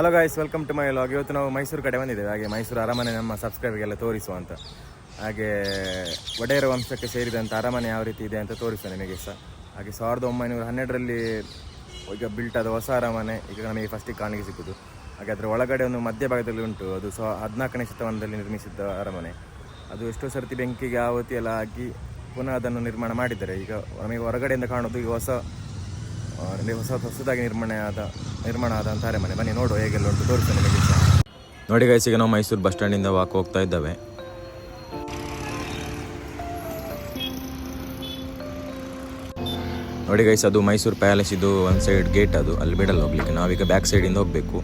Hello guys welcome to my vlog ಇವತ್ತು ನಾವು ಮೈಸೂರು ಕಡೆ ಬಂದಿದ್ದೇವೆ. ಹಾಗೆ ಮೈಸೂರು ಅರಮನೆ ನಮ್ಮ ಸಬ್ಸ್ಕ್ರೈಬರ್ಗೆಲ್ಲ ತೋರಿಸುವ ಅಂತ. ಹಾಗೆ ಒಡೆಯರ ವಂಶಕ್ಕೆ ಸೇರಿದಂಥ ಅರಮನೆ ಯಾವ ರೀತಿ ಇದೆ ಅಂತ ತೋರಿಸುವ ನಿಮಗೆ ಸಹ. ಹಾಗೆ ಸಾವಿರದ ಒಂಬೈನೂರ ಹನ್ನೆರಡರಲ್ಲಿ ಈಗ ಬಿಲ್ಟ್ ಆದ ಹೊಸ ಅರಮನೆ ಈಗ ನಮಗೆ ಫಸ್ಟಿಗೆ ಕಾಣಿಗೆ ಸಿಕ್ಕುದು ಹಾಗೆ ಅದರ ಒಳಗಡೆ ಒಂದು ಮಧ್ಯಭಾಗದಲ್ಲಿ ಉಂಟು. ಅದು ಸ್ವ ಹದಿನಾಲ್ಕನೇ ಶತಮಾನದಲ್ಲಿ ನಿರ್ಮಿಸಿದ್ದ ಅರಮನೆ. ಅದು ಎಷ್ಟೋ ಸರ್ತಿ ಬೆಂಕಿಗೆ ಆವತಿ ಎಲ್ಲ ಆಗಿ ಪುನಃ ಅದನ್ನು ನಿರ್ಮಾಣ ಮಾಡಿದ್ದಾರೆ. ಈಗ ನಮಗೆ ಹೊರಗಡೆಯಿಂದ ಕಾಣೋದು ಈಗ ಹೊಸ ನಿ- ಹೊಸ ಹೊಸದಾಗಿ ನಿರ್ಮಾಣ ಆದ, ನಿರ್ಮಾಣ ಆದಂಥ ಅರಮನೆ ಬನ್ನಿ, ನೋಡು ಹೇಗೆಲ್ಲ ಉಂಟು. ತೋರಿಸ್ತೇನೆ ನಿಮಗೆ ನೋಡಿ ಗೈಸ್ ಈಗ ನಾವು ಮೈಸೂರು ಬಸ್ ಸ್ಟ್ಯಾಂಡಿಂದ ವಾಕ್ ಹೋಗ್ತಾ ಇದ್ದಾವೆ. ನೋಡಿ ಗೈಸ್ ಅದು ಮೈಸೂರು ಪ್ಯಾಲೇಸ್ ಇದು ಒಂದು ಸೈಡ್ ಗೇಟ್ ಅದು. ಅಲ್ಲಿ ಬಿಡಲ್ಲ ಹೋಗ್ಲಿಕ್ಕೆ. ನಾವೀಗ ಬ್ಯಾಕ್ ಸೈಡಿಂದ ಹೋಗಬೇಕು.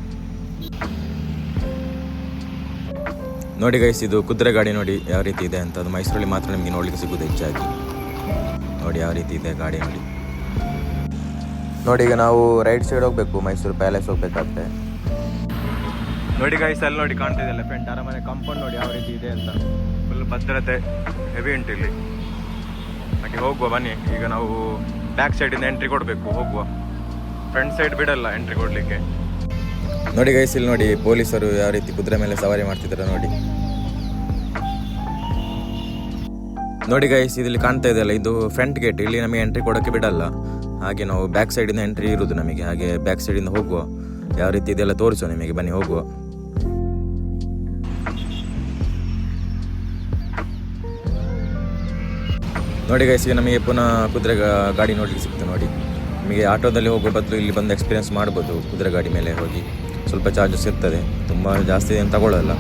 ನೋಡಿ ಗೈಸ್ ಇದು ಕುದುರೆ ಗಾಡಿ ನೋಡಿ ಯಾವ ರೀತಿ ಇದೆ ಅಂತ. ಅದು ಮೈಸೂರಲ್ಲಿ ಮಾತ್ರ ನಿಮಗೆ ನೋಡ್ಲಿಕ್ಕೆ ಸಿಗೋದು ಹೆಚ್ಚಾಗಿ. ನೋಡಿ ಯಾವ ರೀತಿ ಇದೆ ಗಾಡಿ ನೋಡಿ. ನೋಡಿ ಈಗ ನಾವು ರೈಟ್ ಸೈಡ್ ಹೋಗ್ಬೇಕು ಮೈಸೂರು ಪ್ಯಾಲೇಸ್ ಹೋಗ್ಬೇಕಾದ್ರೆ. ನೋಡಿ ಗೈಸ್ ಅಲ್ಲಿ ನೋಡಿ ಕಾಣ್ತಾ ಇದೆಯಲ್ಲ ಫ್ರೆಂಡ್ ಅರಮನೆ ಕಾಂಪೌಂಡ್ ನೋಡಿ ಯಾವ ರೀತಿ ಇದೆ ಅಂತ. ಫುಲ್ ಭದ್ರತೆ ಹೆವಿ ಉಂಟು ಇಲ್ಲಿ. ಹಾಗೆ ಹೋಗುವ ಬನ್ನಿ. ಈಗ ನಾವು ಬ್ಯಾಕ್ ಸೈಡಿಂದ ಎಂಟ್ರಿ ಕೊಡಬೇಕು ಹೋಗುವ. ಫ್ರಂಟ್ ಸೈಡ್ ಬಿಡಲ್ಲ ಎಂಟ್ರಿ ಕೊಡಲಿಕ್ಕೆ. ನೋಡಿ ಗೈಸ್ ಇಲ್ಲಿ ನೋಡಿ ಪೊಲೀಸರು ಯಾವ ರೀತಿ ಕುದುರೆ ಮೇಲೆ ಸವಾರಿ ಮಾಡ್ತಿದ್ದಾರೆ ನೋಡಿ. ನೋಡಿ ಗೈಸ್ ಇಲ್ಲಿ ಕಾಣ್ತಾ ಇದೆಯಲ್ಲ ಇದು ಫ್ರಂಟ್ ಗೇಟ್ ಇಲ್ಲಿ ನಮಗೆ ಎಂಟ್ರಿ ಕೊಡೋಕ್ಕೆ ಬಿಡಲ್ಲ. ಹಾಗೆ ನಾವು ಬ್ಯಾಕ್ ಸೈಡಿಂದ ಎಂಟ್ರಿ ಇರುವುದು ನಮಗೆ. ಹಾಗೆ ಬ್ಯಾಕ್ ಸೈಡಿಂದ ಹೋಗುವ. ಯಾವ ರೀತಿ ಇದೆಲ್ಲ ತೋರಿಸುವ ನಿಮಗೆ? ಬನ್ನಿ, ಹೋಗುವ. ನೋಡಿ ಗೈಸಿಗೆ ನಮಗೆ ಪುನಃ ಕುದುರೆ ಗಾಡಿ ನೋಡಲಿಕ್ಕೆ ಸಿಗ್ತದೆ ನೋಡಿ. ನಿಮಗೆ ಆಟೋದಲ್ಲಿ ಹೋಗೋ ಬದಲು ಇಲ್ಲಿ ಬಂದು ಎಕ್ಸ್ಪೀರಿಯನ್ಸ್ ಮಾಡ್ಬೋದು, ಕುದುರೆ ಗಾಡಿ ಮೇಲೆ ಹೋಗಿ. ಸ್ವಲ್ಪ ಚಾರ್ಜಸ್ ಇರ್ತದೆ ತುಂಬ ಜಾಸ್ತಿ ಏನು ತಗೊಳ್ಳೋಲ್ಲ.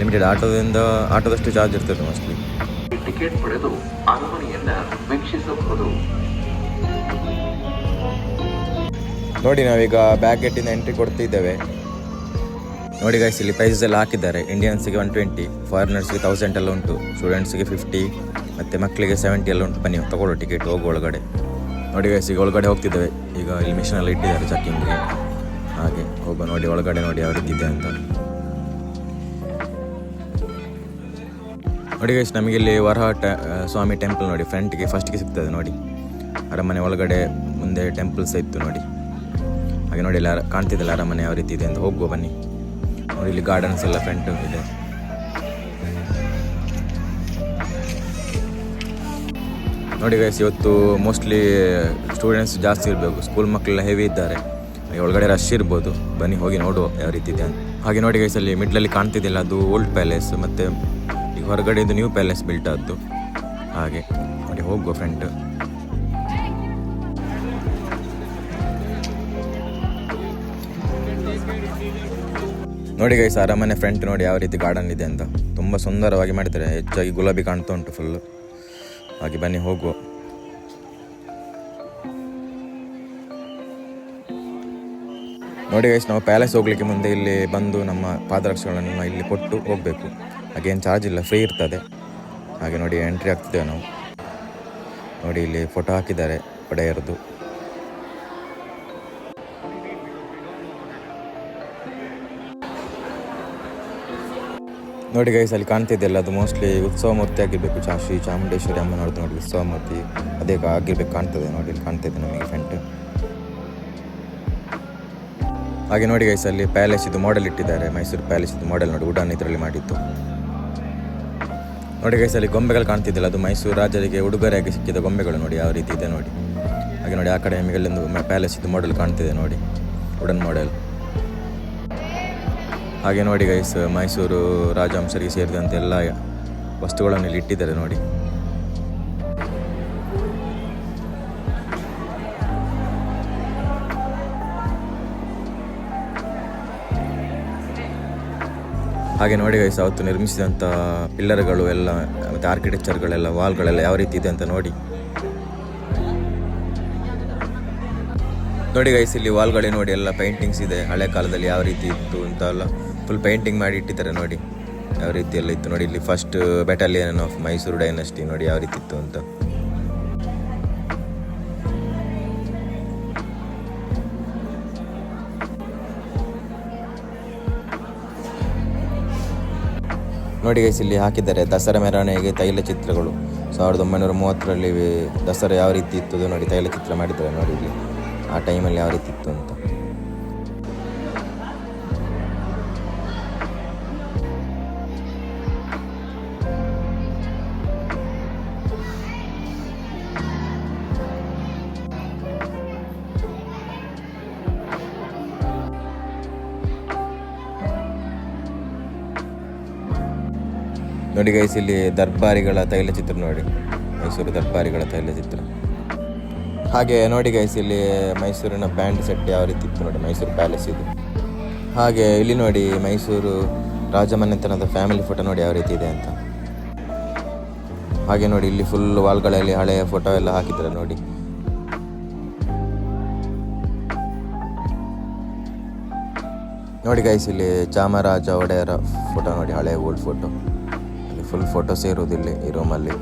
ಲಿಮಿಟೆಡ್ ಆಟೋದಿಂದ, ಆಟೋದಷ್ಟು ಚಾರ್ಜ್ ಇರ್ತದೆ ಮೋಸ್ಟ್ಲಿ ಟಿಕೆಟ್ ಪಡೆದು ಅರಮನೆಯನ್ನು ವೀಕ್ಷಿಸಬಹುದು. ನೋಡಿ, ನಾವೀಗ ಬ್ಯಾಕ್ ಗೇಟಿಂದ ಎಂಟ್ರಿ ಕೊಡ್ತಿದ್ದೇವೆ. ನೋಡಿ ಗೈಸ್ ಇಲ್ಲಿ ಪ್ರೈಸಸ್ ಎಲ್ಲ ಹಾಕಿದ್ದಾರೆ. ಇಂಡಿಯನ್ಸ್ಗೆ ಒನ್ ಟ್ವೆಂಟಿ ಫಾರಿನರ್ಸ್ಗೆ ತೌಸಂಡ್ ಎಲ್ಲ ಉಂಟು. ಸ್ಟೂಡೆಂಟ್ಸ್ಗೆ ಫಿಫ್ಟಿ ಮತ್ತು ಮಕ್ಕಳಿಗೆ ಸೆವೆಂಟಿ ಎಲ್ಲ ಉಂಟು. ಬನ್ನಿ ತಗೊಳ್ಳೋ ಟಿಕೆಟ್ ಹೋಗೋ ಒಳಗಡೆ. ನೋಡಿ ಗೈಸ್ ಈಗ ಒಳಗಡೆ ಹೋಗ್ತಿದ್ದೇವೆ. ಈಗ ಇಲ್ಲಿ ಮಿಷನ್ ಎಲ್ಲ ಇಟ್ಟಿದ್ದಾರೆ ಚೆಕ್ಕಿಂಗ್ಗೆ ಹಾಗೆ ಹೋಗೋ ನೋಡಿ, ಒಳಗಡೆ ನೋಡಿ ಯಾವ ರೀತಿ ಅಂತ. ನೋಡಿ ಗೈಸ್ ನಮಗೆ ಇಲ್ಲಿ ವರಹ ಸ್ವಾಮಿ ಟೆಂಪಲ್ ನೋಡಿ ಫ್ರಂಟ್ಗೆ ಫಸ್ಟ್ಗೆ ಸಿಗ್ತದೆ ನೋಡಿ. ಅರಮನೆ ಒಳಗಡೆ ಮುಂದೆ ಟೆಂಪಲ್ಸ್ ಇತ್ತು ನೋಡಿ. ಹಾಗೆ ನೋಡಿ ಎಲ್ಲ ಕಾಣ್ತಿದ್ದಲ್ಲ ಅರಮನೆ ಯಾವ ರೀತಿ ಇದೆ ಅಂತ. ಹೋಗುವ ಬನ್ನಿ. ನೋಡಿ ಇಲ್ಲಿ ಗಾರ್ಡನ್ಸ್ ಎಲ್ಲ ಫ್ರಂಟ್ ಇದೆ. ನೋಡಿ ಗೈಸ್ ಇವತ್ತು ಮೋಸ್ಟ್ಲಿ ಸ್ಟೂಡೆಂಟ್ಸ್ ಜಾಸ್ತಿ ಇರಬೇಕು. ಸ್ಕೂಲ್ ಮಕ್ಕಳೆಲ್ಲ ಹೆವಿ ಇದ್ದಾರೆ. ಒಳಗಡೆ ರಶ್ ಇರ್ಬೋದು. ಬನ್ನಿ, ಹೋಗಿ ನೋಡುವ ಯಾವ ರೀತಿ ಇದೆ ಅಂತ. ಹಾಗೆ ನೋಡಿ ಗೈಸ್ ಅಲ್ಲಿ ಮಿಡ್ಲಲ್ಲಿ ಕಾಣ್ತಿದ್ದಿಲ್ಲ ಅದು ಓಲ್ಡ್ ಪ್ಯಾಲೇಸ್ ಮತ್ತು ಈಗ ಹೊರಗಡೆ ಇದು ನ್ಯೂ ಪ್ಯಾಲೇಸ್ ಬಿಲ್ಟ್ ಆದ್ದು. ಹಾಗೆ, ನೋಡಿ ಹೋಗುವ ಫ್ರಂಟ್ ನೋಡಿ ಗೈಸ್ ಅರಮನೆ ಫ್ರಂಟ್ ನೋಡಿ ಯಾವ ರೀತಿ ಗಾರ್ಡನ್ ಇದೆ ಅಂತ. ತುಂಬ ಸುಂದರವಾಗಿ ಮಾಡಿದ್ದಾರೆ. ಹೆಚ್ಚಾಗಿ ಗುಲಾಬಿ ಕಾಣ್ತಾ ಉಂಟು ಫುಲ್ ಹಾಗೆ ಬನ್ನಿ, ಹೋಗುವ. ನೋಡಿ ಗೈಸ್ ನಾವು ಪ್ಯಾಲೇಸ್ ಹೋಗ್ಲಿಕ್ಕೆ ಮುಂದೆ ಇಲ್ಲಿ ಬಂದು ನಮ್ಮ ಪಾದರಕ್ಷೆಗಳನ್ನು ಇಲ್ಲಿ ಕೊಟ್ಟು ಹೋಗಬೇಕು. ಹಾಗೇನು ಚಾರ್ಜ್ ಇಲ್ಲ ಫ್ರೀ ಇರ್ತದೆ. ಹಾಗೆ ನೋಡಿ ಎಂಟ್ರಿ ಆಗ್ತಿದ್ದೇವೆ ನಾವು. ನೋಡಿ, ಇಲ್ಲಿ ಫೋಟೋ ಹಾಕಿದ್ದಾರೆ ಒಡೆಯರದು. ನೋಡಿ ಗೈಸ್ ಅಲ್ಲಿ ಕಾಣ್ತಿದ್ದೆಲ್ಲ ಅದು ಮೋಸ್ಟ್ಲಿ ಉತ್ಸವ ಮೂರ್ತಿ ಆಗಿರ್ಬೇಕು ಚಾ ಶ್ರೀ ಚಾಮುಂಡೇಶ್ವರಿ ಅಮ್ಮನವ್ರದ್ದು ನೋಡಿ ಉತ್ಸವ ಮೂರ್ತಿ, ಅದೇ ಆಗಿರ್ಬೇಕು, ಕಾಣ್ತದೆ ನೋಡಿ, ಇಲ್ಲಿ ಕಾಣ್ತಿದೆ ನಮಗೆ ಫ್ರೆಂಟ್ ಹಾಗೆ ನೋಡಿ ಗೈಸ್ ಅಲ್ಲಿ ಪ್ಯಾಲೇಸ್ ಇದು ಮಾಡೆಲ್ ಇಟ್ಟಿದ್ದಾರೆ, ಮೈಸೂರು ಪ್ಯಾಲೇಸ್ ಇದು ಮಾಡೆಲ್ ನೋಡಿ, ಉಡಾನ್ ಇದರಲ್ಲಿ ಮಾಡಿತ್ತು ನೋಡಿ ಗೈಸ್ ಅಲ್ಲಿ ಗೊಂಬೆಗಳು ಕಾಣ್ತಿದ್ದಿಲ್ಲ ಅದು ಮೈಸೂರು ರಾಜರಿಗೆ ಉಡುಗೊರೆಯಾಗಿ ಸಿಕ್ಕಿದ ಗೊಂಬೆಗಳು ನೋಡಿ, ಯಾವ ರೀತಿ ಇದೆ ನೋಡಿ. ಹಾಗೆ ನೋಡಿ, ಆ ಕಡೆ ನಿಮಗೆಲ್ಲೊಂದು ಪ್ಯಾಲೇಸ್ ಇದು ಮಾಡೆಲ್ ಕಾಣ್ತಿದೆ ನೋಡಿ, ಉಡನ್ ಮಾಡೆಲ್ ಹಾಗೆ ನೋಡಿ ಗೈಸ್ ಮೈಸೂರು ರಾಜಹಂಸರಿಗೆ ಸೇರಿದಂತೆ ಎಲ್ಲ ವಸ್ತುಗಳನ್ನು ಇಲ್ಲಿ ಇಟ್ಟಿದ್ದಾರೆ ನೋಡಿ. ಹಾಗೆ ನೋಡಿ ಗೈಸ್ ಅವತ್ತು ನಿರ್ಮಿಸಿದಂಥ ಪಿಲ್ಲರ್ಗಳು ಎಲ್ಲ, ಮತ್ತು ಆರ್ಕಿಟೆಕ್ಚರ್ಗಳೆಲ್ಲ ವಾಲ್ಗಳೆಲ್ಲ ಯಾವ ರೀತಿ ಇದೆ ಅಂತ ನೋಡಿ. ನೋಡಿ ಗೈಸ್ ಇಲ್ಲಿ ವಾಲ್ಗಳೇ ನೋಡಿ, ಎಲ್ಲ ಪೇಂಟಿಂಗ್ಸ್ ಇದೆ, ಹಳೆ ಕಾಲದಲ್ಲಿ ಯಾವ ರೀತಿ ಇತ್ತು ಅಂತ ಎಲ್ಲ. ಫುಲ್ ಪೇಂಟಿಂಗ್ ಮಾಡಿ ಇಟ್ಟಿದ್ದಾರೆ ನೋಡಿ. ಯಾವ ರೀತಿ ಎಲ್ಲ ಇತ್ತು ನೋಡಿ, ಇಲ್ಲಿ first battalion of Mysuru dynasty ನೋಡಿ ಯಾವ ರೀತಿ ಇತ್ತು ಅಂತ. ನೋಡಿ ಗೈಸ್ ಇಲ್ಲಿ ಹಾಕಿದ್ದಾರೆ ದಸರಾ ಮೆರವಣಿಗೆ ತೈಲ ಚಿತ್ರಗಳು. ಸಾವಿರದ ಒಂಬೈನೂರ ಮೂವತ್ತರಲ್ಲಿ ದಸರಾ ಯಾವ ರೀತಿ ಇತ್ತು ನೋಡಿ, ತೈಲ ಚಿತ್ರ ಮಾಡಿದ್ದಾರೆ ನೋಡಿ ಇಲ್ಲಿ. ಆ ಟೈಮಲ್ಲಿ ಯಾವ ರೀತಿ ಇತ್ತು ಅಂತ. ನೋಡಿ ಗೈಸ್ ಇಲ್ಲಿ ದರ್ಬಾರಿಗಳ ತೈಲ ಚಿತ್ರ ನೋಡಿ. ಮೈಸೂರು ದರ್ಬಾರಿಗಳ ತೈಲ ಚಿತ್ರ ಹಾಗೆ ನೋಡಿ ಗೈಸ್ ಇಲ್ಲಿ ಮೈಸೂರಿನ ಬ್ಯಾಂಡ್ ಸೆಟ್ ಯಾವ ರೀತಿ ಇತ್ತು ನೋಡಿ, ಮೈಸೂರು ಪ್ಯಾಲೇಸ್ ಇದು. ಹಾಗೆ ಇಲ್ಲಿ ನೋಡಿ ಮೈಸೂರು ರಾಜಮನೆತನದ ಫ್ಯಾಮಿಲಿ ಫೋಟೋ ನೋಡಿ ಯಾವ ರೀತಿ ಇದೆ ಅಂತ. ಹಾಗೆ ನೋಡಿ, ಇಲ್ಲಿ ಫುಲ್ ವಾಲ್ಗಳಲ್ಲಿ ಹಳೆಯ ಫೋಟೋ ಎಲ್ಲ ಹಾಕಿದ್ದಾರೆ ನೋಡಿ. ನೋಡಿ ಗೈಸ್ ಇಲ್ಲಿ ಚಾಮರಾಜ ಒಡೆಯರ ಫೋಟೋ ನೋಡಿ, ಹಳೆಯ ಓಲ್ಡ್ ಫೋಟೋ ಫುಲ್ ಫೋಟೋಸ್ ಇರೋದಿಲ್ಲ ಈ ರೂಮಲ್ಲಿ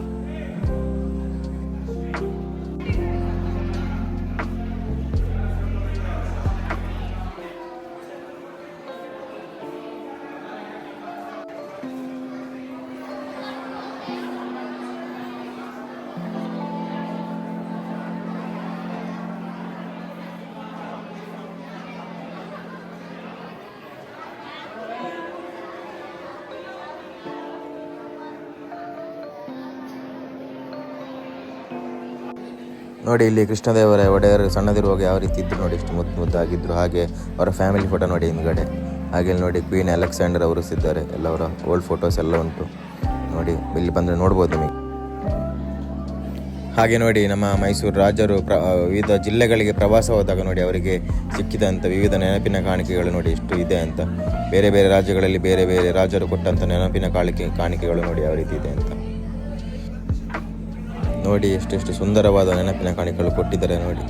ನೋಡಿ, ಇಲ್ಲಿ ಕೃಷ್ಣದೇವರ, ಒಡೆಯರು ಸಣ್ಣದಿರುವಾಗ ಯಾವ ರೀತಿ ಇದ್ರು ನೋಡಿ, ಇಷ್ಟು ಮುದ್ದು ಮುದ್ದಾಗಿದ್ದರು ಹಾಗೆ ಅವರ ಫ್ಯಾಮಿಲಿ ಫೋಟೋ ನೋಡಿ ಹಿಂದ್ಗಡೆ. ಹಾಗೆ ಇಲ್ಲಿ ನೋಡಿ ಕ್ವೀನ್ ಅಲೆಕ್ಸಾಂಡರ್ ಅವರು ಸಿದ್ದಾರೆ. ಎಲ್ಲ ಅವರ ಓಲ್ಡ್ ಫೋಟೋಸ್ ಎಲ್ಲ ಉಂಟು. ನೋಡಿ, ಇಲ್ಲಿ ಬಂದರೆ ನೋಡ್ಬೋದು ನಿಮಗೆ. ಹಾಗೆ ನೋಡಿ, ನಮ್ಮ ಮೈಸೂರು ರಾಜರು ಪ್ರ ವಿವಿಧ ಜಿಲ್ಲೆಗಳಿಗೆ ಪ್ರವಾಸ ಹೋದಾಗ ನೋಡಿ, ಅವರಿಗೆ ಸಿಕ್ಕಿದಂಥ ವಿವಿಧ ನೆನಪಿನ ಕಾಣಿಕೆಗಳು ನೋಡಿ ಎಷ್ಟು ಇದೆ ಅಂತ. ಬೇರೆ ಬೇರೆ ರಾಜ್ಯಗಳಲ್ಲಿ ಬೇರೆ ಬೇರೆ ರಾಜರು ಕೊಟ್ಟಂಥ ನೆನಪಿನ ಕಾಣಿಕೆ, ಕಾಣಿಕೆಗಳು ನೋಡಿ, ಯಾವ ರೀತಿ ಇದೆ ಅಂತ. ನೋಡಿ ಎಷ್ಟೆಷ್ಟು ಸುಂದರವಾದ ನೆನಪಿನ ಕಾಣಿಕೆಗಳು ಕೊಟ್ಟಿದ್ದಾರೆ ನೋಡಿ.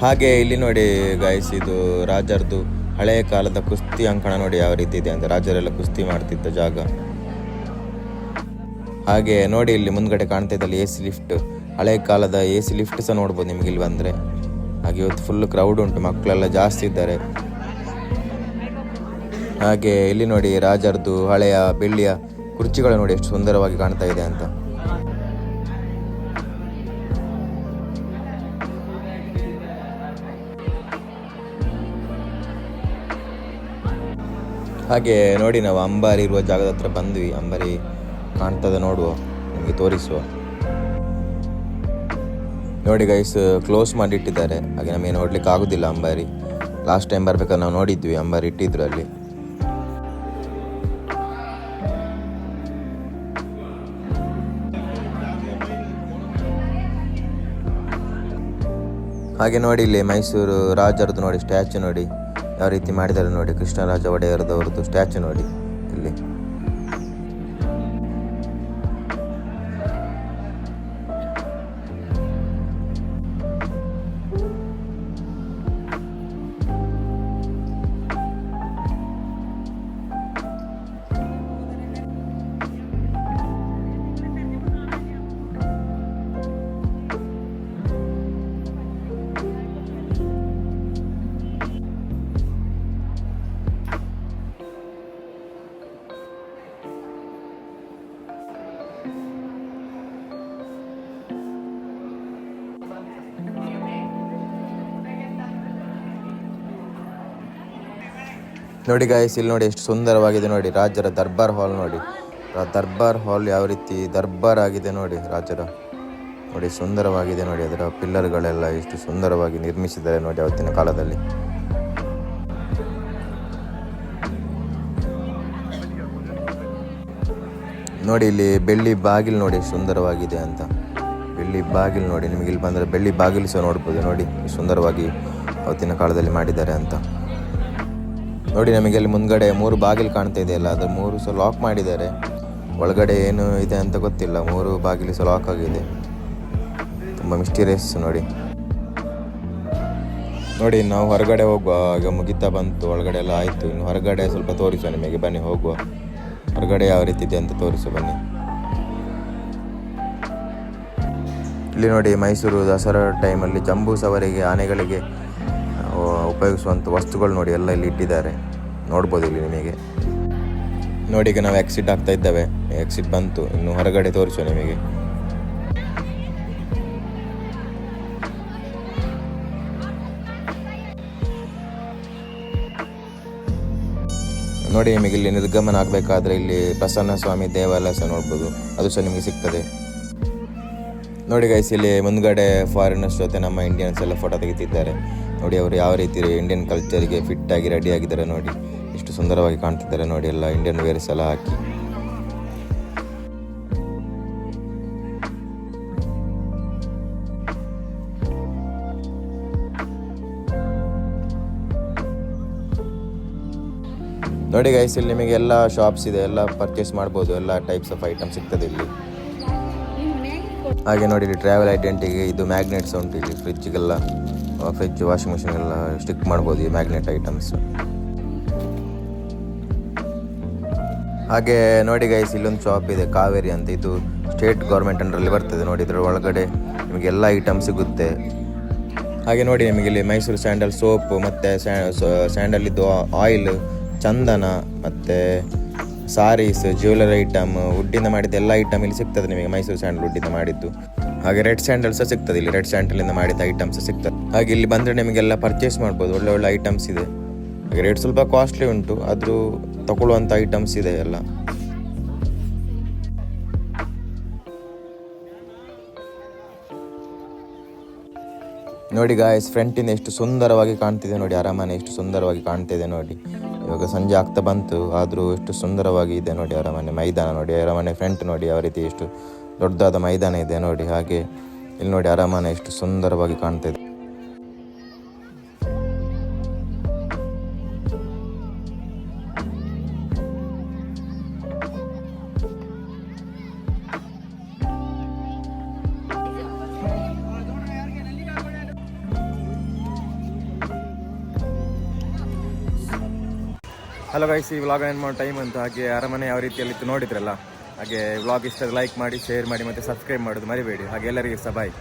ಹಾಗೆ ಇಲ್ಲಿ ನೋಡಿ ಗಾಯ್ಸ್ ಇದು ರಾಜರದು ಹಳೆಯ ಕಾಲದ ಕುಸ್ತಿ ಅಂಕಣ ನೋಡಿ ಯಾವ ರೀತಿ ಇದೆ ಅಂತ. ರಾಜರೆಲ್ಲ ಕುಸ್ತಿ ಮಾಡ್ತಿದ್ದ ಜಾಗ. ಹಾಗೆ ನೋಡಿ ಇಲ್ಲಿ ಮುಂದ್ಗಡೆ ಕಾಣ್ತಾ ಇದ್ದಲ್ಲಿ ಎ ಸಿ ಲಿಫ್ಟ್. ಹಳೆ ಕಾಲದ ಎ ಸಿ ಲಿಫ್ಟ್ ಸಹ ನೋಡ್ಬೋದು ನಿಮಗೆ ಇಲ್ಲಿ ಬಂದರೆ. ಹಾಗೆ ಇವತ್ತು ಫುಲ್ ಕ್ರೌಡ್ ಉಂಟು ಮಕ್ಕಳೆಲ್ಲ ಜಾಸ್ತಿ ಇದ್ದಾರೆ. ಹಾಗೆ ಇಲ್ಲಿ ನೋಡಿ ರಾಜರದು ಹಳೆಯ ಬೆಳ್ಳಿಯ ಕುರ್ಚಿಗಳು ನೋಡಿ ಎಷ್ಟು ಸುಂದರವಾಗಿ ಕಾಣ್ತಾ ಇದೆ ಅಂತ. ಹಾಗೆ ನೋಡಿ ನಾವು ಅಂಬಾರಿ ಇರುವ ಜಾಗದ ಹತ್ರ ಬಂದ್ವಿ. ಅಂಬಾರಿ ಕಾಣ್ತದೆ ನೋಡುವ, ನಿಮಗೆ ತೋರಿಸುವ. ನೋಡಿ ಗೈಸ್ ಕ್ಲೋಸ್ ಮಾಡಿಟ್ಟಿದ್ದಾರೆ. ಹಾಗೆ ನಮಗೆ ನೋಡ್ಲಿಕ್ಕೆ ಆಗೋದಿಲ್ಲ ಅಂಬಾರಿ. ಲಾಸ್ಟ್ ಟೈಮ್ ಬರ್ಬೇಕಾದ್ರೆ ನಾವು ನೋಡಿದ್ವಿ ಅಂಬಾರಿ ಇಟ್ಟಿದ್ರು ಅಲ್ಲಿ. ಹಾಗೆ ನೋಡಿ ಇಲ್ಲಿ ಮೈಸೂರು ರಾಜರದ್ದು ನೋಡಿ ಸ್ಟ್ಯಾಚು ನೋಡಿ. ಯಾವ ರೀತಿ ಮಾಡಿದ್ದಾರೆ ನೋಡಿ, ಕೃಷ್ಣರಾಜ ಒಡೆಯರದವ್ರದ್ದು ಸ್ಟ್ಯಾಚು ನೋಡಿ. ನೋಡಿ ಗಾಯಸ್ ಇಲ್ಲಿ ನೋಡಿ ಎಷ್ಟು ಸುಂದರವಾಗಿದೆ ನೋಡಿ, ರಾಜರ ದರ್ಬಾರ್ ಹಾಲ್ ನೋಡಿ. ದರ್ಬಾರ್ ಹಾಲ್ ಯಾವ ರೀತಿ ದರ್ಬಾರ್ ಆಗಿದೆ ನೋಡಿ ರಾಜರ. ನೋಡಿ ಸುಂದರವಾಗಿದೆ ನೋಡಿ, ಅದರ ಪಿಲ್ಲರ್ಗಳೆಲ್ಲ ಎಷ್ಟು ಸುಂದರವಾಗಿ ನಿರ್ಮಿಸಿದ್ದಾರೆ ನೋಡಿ ಅವತ್ತಿನ ಕಾಲದಲ್ಲಿ. ನೋಡಿ ಇಲ್ಲಿ ಬೆಳ್ಳಿ ಬಾಗಿಲು ನೋಡಿ ಸುಂದರವಾಗಿದೆ ಅಂತ. ಬೆಳ್ಳಿ ಬಾಗಿಲು ನೋಡಿ, ನಿಮಗೆ ಇಲ್ಲಿ ಬಂದರೆ ಬೆಳ್ಳಿ ಬಾಗಿಲು ಸಹ ನೋಡ್ಬೋದು. ನೋಡಿ, ಸುಂದರವಾಗಿ ಅವತ್ತಿನ ಕಾಲದಲ್ಲಿ ಮಾಡಿದ್ದಾರೆ ಅಂತ. ನೋಡಿ ನಮಗೆ ಅಲ್ಲಿ ಮುಂದ್ಗಡೆ ಮೂರು ಬಾಗಿಲು ಕಾಣ್ತಾ ಇದೆಯಲ್ಲ ಅದು ಮೂರು ಸಹ ಲಾಕ್ ಮಾಡಿದ್ದಾರೆ. ಒಳಗಡೆ ಏನು ಇದೆ ಅಂತ ಗೊತ್ತಿಲ್ಲ, ಮೂರು ಬಾಗಿಲು ಸಹ ಲಾಕ್ ಆಗಿದೆ. ತುಂಬ ಮಿಸ್ಟೀರಿಯಸ್ ನೋಡಿ. ನೋಡಿ, ನಾವು ಹೊರಗಡೆ ಹೋಗುವ, ಈಗ ಮುಗಿತಾ ಬಂತು, ಒಳಗಡೆ ಎಲ್ಲ ಆಯಿತು. ಇನ್ನು ಹೊರಗಡೆ ಸ್ವಲ್ಪ ತೋರಿಸುವ ನಿಮಗೆ, ಬನ್ನಿ ಹೋಗುವ. ಹೊರಗಡೆ ಯಾವ ರೀತಿ ಇದೆ ಅಂತ ತೋರಿಸು ಬನ್ನಿ. ಇಲ್ಲಿ ನೋಡಿ ಮೈಸೂರು ದಸರಾ ಟೈಮಲ್ಲಿ ಜಂಬೂ ಸವಾರಿಗೆ ಆನೆಗಳಿಗೆ ಉಪಯೋಗಿಸುವಂಥ ವಸ್ತುಗಳು ನೋಡಿ ಎಲ್ಲ ಇಲ್ಲಿ ಇಟ್ಟಿದ್ದಾರೆ. ನೋಡ್ಬೋದು ಇಲ್ಲಿ ನಿಮಗೆ. ನೋಡಿ ಈಗ ನಾವು ಎಕ್ಸಿಟ್ ಆಗ್ತಾ ಇದ್ದೇವೆ. ಎಕ್ಸಿಟ್ ಬಂತು. ಇನ್ನು ಹೊರಗಡೆ ತೋರಿಸುವ ನಿಮಗೆ. ನೋಡಿ ನಿಮಗೆ ಇಲ್ಲಿ ನಿರ್ಗಮನ ಆಗಬೇಕಾದ್ರೆ ಇಲ್ಲಿ ಪ್ರಸನ್ನ ಸ್ವಾಮಿ ದೇವಾಲಯ ಸಹ ನೋಡ್ಬೋದು. ಅದು ಸಹ ನಿಮಗೆ ಸಿಗ್ತದೆ. ನೋಡಿ ಗೈಸ್ ಇಲ್ಲಿ ಮುಂದ್ಗಡೆ ಫಾರಿನರ್ಸ್ ಜೊತೆ ನಮ್ಮ ಇಂಡಿಯನ್ಸ್ ಎಲ್ಲ ಫೋಟೋ ತೆಗಿತಿದ್ದಾರೆ. ನೋಡಿ ಅವರು ಯಾವ ರೀತಿ ಇಂಡಿಯನ್ ಕಲ್ಚರ್ಗೆ ಫಿಟ್ ಆಗಿ ರೆಡಿ ಆಗಿದ್ದಾರೆ ನೋಡಿ. ಎಷ್ಟು ಸುಂದರವಾಗಿ ಕಾಣ್ತಿದ್ದಾರೆ ನೋಡಿ ಎಲ್ಲ ಇಂಡಿಯನ್ ವೇರ್ಸ್ ಎಲ್ಲ ಹಾಕಿ. ನೋಡಿ ಗೈಸ್ ಇಲ್ಲಿ ನಿಮಗೆ ಎಲ್ಲ ಶಾಪ್ಸ್ ಇದೆ, ಎಲ್ಲ ಪರ್ಚೇಸ್ ಮಾಡ್ಬೋದು, ಎಲ್ಲ ಟೈಪ್ಸ್ ಆಫ್ ಐಟಮ್ ಸಿಗ್ತದೆ ಇಲ್ಲಿ. ಹಾಗೆ ನೋಡಿ ಇಲ್ಲಿ ಟ್ರಾವೆಲ್ ಐಡೆಂಟಿಗೆ ಇದು ಮ್ಯಾಗ್ನೆಟ್ಸ್ ಉಂಟು ಇಲ್ಲಿ ಫ್ರಿಜ್ಗೆಲ್ಲ ಫ್ರಿಜ್ ವಾಷಿಂಗ್ ಮಿಷಿನ್ಗೆಲ್ಲ ಸ್ಟಿಕ್ ಮಾಡ್ಬೋದು, ಈ ಮ್ಯಾಗ್ನೆಟ್ ಐಟಮ್ಸ್ ಹಾಗೆ ನೋಡಿ ಗೈಸ್ ಇಲ್ಲೊಂದು ಶಾಪ್ ಇದೆ, ಕಾವೇರಿ ಅಂತ. ಇದು ಸ್ಟೇಟ್ ಗೌರ್ಮೆಂಟ್ ಅಂಡರಲ್ಲಿ ಬರ್ತದೆ ನೋಡಿ ಒಳಗಡೆ ನಿಮಗೆ ಎಲ್ಲ ಐಟಮ್ ಸಿಗುತ್ತೆ. ಹಾಗೆ ನೋಡಿ ನಿಮಗೆ ಇಲ್ಲಿ ಮೈಸೂರು ಸ್ಯಾಂಡಲ್ ಸೋಪ್, ಮತ್ತು ಸ್ಯಾಂಡಲ್ ಇದು ಆಯಿಲ್ ಚಂದನ, ಮತ್ತು ಸಾರೀಸ್ ಜ್ಯುವೆಲರಿ ಐಟಮ್ ವುಡ್ಡಿಂದ ಮಾಡಿದ ಎಲ್ಲ ಐಟಮ್ ಇಲ್ಲಿ ಸಿಗ್ತದೆ ನಿಮಗೆ ಮೈಸೂರು ಸ್ಯಾಂಡಲ್ ವುಡ್ಡಿಂದ ಮಾಡಿದ್ದು. ಹಾಗೆ ರೆಡ್ ಸ್ಯಾಂಡಲ್ ಸಹ ಸಿಗ್ತದೆ. ಇಲ್ಲಿ ರೆಡ್ ಸ್ಯಾಂಡಲಿಂದ ಮಾಡಿದ ಐಟಮ್ಸ್ ಸಿಗ್ತದೆ. ಹಾಗೆ ಇಲ್ಲಿ ಬಂದರೆ ನಿಮಗೆಲ್ಲ ಪರ್ಚೇಸ್ ಮಾಡ್ಬೋದು. ಒಳ್ಳೆ ಒಳ್ಳೆ ಐಟಮ್ಸ್ ಇದೆ. ಹಾಗೆ ರೇಟ್ ಸ್ವಲ್ಪ ಕಾಸ್ಟ್ಲಿ ಉಂಟು. ಆದರೂ ತಗೊಳ್ಳುವಂಥ ಐಟಮ್ಸ್ ಇದೆ ಎಲ್ಲ. ನೋಡಿ ಗಾಯಸ್ ಫ್ರಂಟಿಂದ ಎಷ್ಟು ಸುಂದರವಾಗಿ ಕಾಣ್ತಿದೆ ನೋಡಿ. ಅರಮನೆ ಎಷ್ಟು ಸುಂದರವಾಗಿ ಕಾಣ್ತಿದೆ ನೋಡಿ. ಇವಾಗ ಸಂಜೆ ಆಗ್ತಾ ಬಂತು. ಆದರೂ ಎಷ್ಟು ಸುಂದರವಾಗಿ ಇದೆ ನೋಡಿ ಅರಮನೆ ಮೈದಾನ ನೋಡಿ. ಅರಮನೆ ಫ್ರಂಟ್ ನೋಡಿ ಯಾವ ರೀತಿ ಎಷ್ಟು ದೊಡ್ಡದಾದ ಮೈದಾನ ಇದೆ ನೋಡಿ, ಹಾಗೆ ಇಲ್ಲಿ ನೋಡಿ ಅರಮನೆ ಎಷ್ಟು ಸುಂದರವಾಗಿ ಕಾಣ್ತಾ ಇದೆ. ಹಲೋ ಗೈಸ್ ಈ ವ್ಲಾಗ್ ಏನು ಮಾಡೋ ಟೈಮ್ ಅಂತ ಹಾಗೆ ಅರಮನೆ ಯಾವ ರೀತಿಯಲ್ಲಿತ್ತು ನೋಡಿದ್ರಲ್ಲ? ಹಾಗೆ ವ್ಲಾಗ್ ಇಷ್ಟ ಲೈಕ್ ಮಾಡಿ ಶೇರ್ ಮಾಡಿ ಮತ್ತೆ ಸಬ್ಸ್ಕ್ರೈಬ್ ಮಾಡೋದು ಮರಿಬೇಡಿ. ಹಾಗೆ ಎಲ್ಲರಿಗೂ ಸಹ ಬಾಯ್